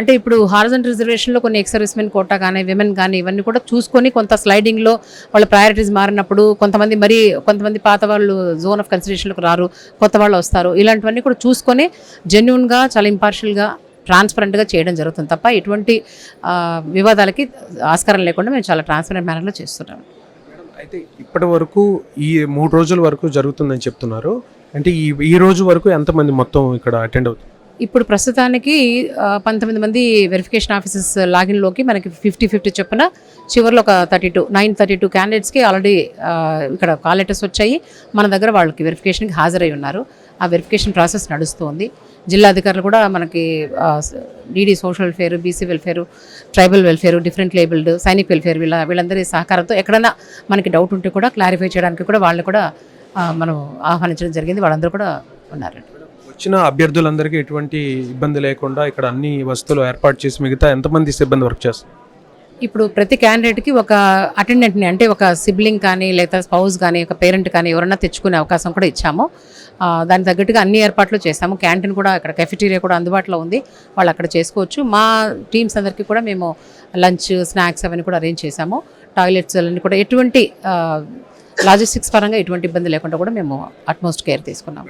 అంటే ఇప్పుడు హార్జన్ రిజర్వేషన్లో కొన్ని ఎక్స్ సర్వీస్మెన్ కోటా కానీ విమెన్ కానీ ఇవన్నీ కూడా చూసుకొని కొంత స్లైడింగ్లో వాళ్ళ ప్రయారిటీస్ మారినప్పుడు కొంతమంది మరీ కొంతమంది పాత వాళ్ళు జోన్ ఆఫ్ కన్సిడరేషన్లకు రారు కొత్త వాళ్ళు వస్తారు. ఇలాంటివన్నీ కూడా చూసుకొని జెన్యున్గా చాలా ఇంపార్షియల్గా ట్రాన్స్పరెంట్గా చేయడం జరుగుతుంది తప్ప ఎటువంటి వివాదాలకి ఆస్కారం లేకుండా మేము చాలా ట్రాన్స్పరెంట్ మేనర్లో చేస్తున్నాం. అయితే ఇప్పటి వరకు ఈ మూడు రోజుల వరకు జరుగుతుందని చెప్తున్నారు. అంటే ఈ ఈ రోజు వరకు ఎంతమంది మొత్తం ఇక్కడ అటెండ్ అవుతుంది ఇప్పుడు ప్రస్తుతానికి పంతొమ్మిది మంది వెరిఫికేషన్ ఆఫీసర్స్ లాగిన్లోకి మనకి ఫిఫ్టీ ఫిఫ్టీ చొప్పున చివరిలో ఒక thirty two nine thirty two క్యాండిడేట్స్కి ఆల్రెడీ ఇక్కడ కాల్ లెటర్స్ వచ్చాయి. మన దగ్గర వాళ్ళకి వెరిఫికేషన్కి హాజరై ఉన్నారు. ఆ వెరిఫికేషన్ ప్రాసెస్ నడుస్తుంది. జిల్లా అధికారులు కూడా మనకి DD social welfare BC welfare tribal welfare different labelled Sainik welfare వీళ్ళ వీళ్ళందరి సహకారంతో ఎక్కడైనా మనకి డౌట్ ఉంటే కూడా క్లారిఫై చేయడానికి కూడా వాళ్ళని కూడా మనం ఆహ్వానించడం జరిగింది. వాళ్ళందరూ కూడా ఉన్నారండి. వచ్చిన అభ్యర్థులందరికీ ఎటువంటి ఇబ్బంది లేకుండా ఇక్కడ అన్ని వసతులు ఏర్పాటు చేసి మిగతా ఎంతమంది సిబ్బంది వర్క్ చేస్తారు? ఇప్పుడు ప్రతి క్యాండిడేట్కి ఒక అటెండెంట్ని అంటే ఒక సిబ్లింగ్ కానీ లేదా స్పౌస్ కానీ ఒక పేరెంట్ కానీ ఎవరన్నా తెచ్చుకునే అవకాశం కూడా ఇచ్చాము. దాని దానికి తగ్గట్టుగా అన్ని ఏర్పాట్లు చేశాము. క్యాంటీన్ కూడా అక్కడ కెఫెటీరియా కూడా అందుబాటులో ఉంది. వాళ్ళు అక్కడ చేసుకోవచ్చు. మా టీమ్స్ అందరికీ కూడా మేము లంచ్ స్నాక్స్ అవన్నీ కూడా అరేంజ్ చేశాము. టాయిలెట్స్ అన్నీ కూడా ఎటువంటి లాజిస్టిక్స్ పరంగా ఎటువంటి ఇబ్బంది లేకుండా కూడా మేము అట్మోస్ట్ కేర్ తీసుకున్నాము.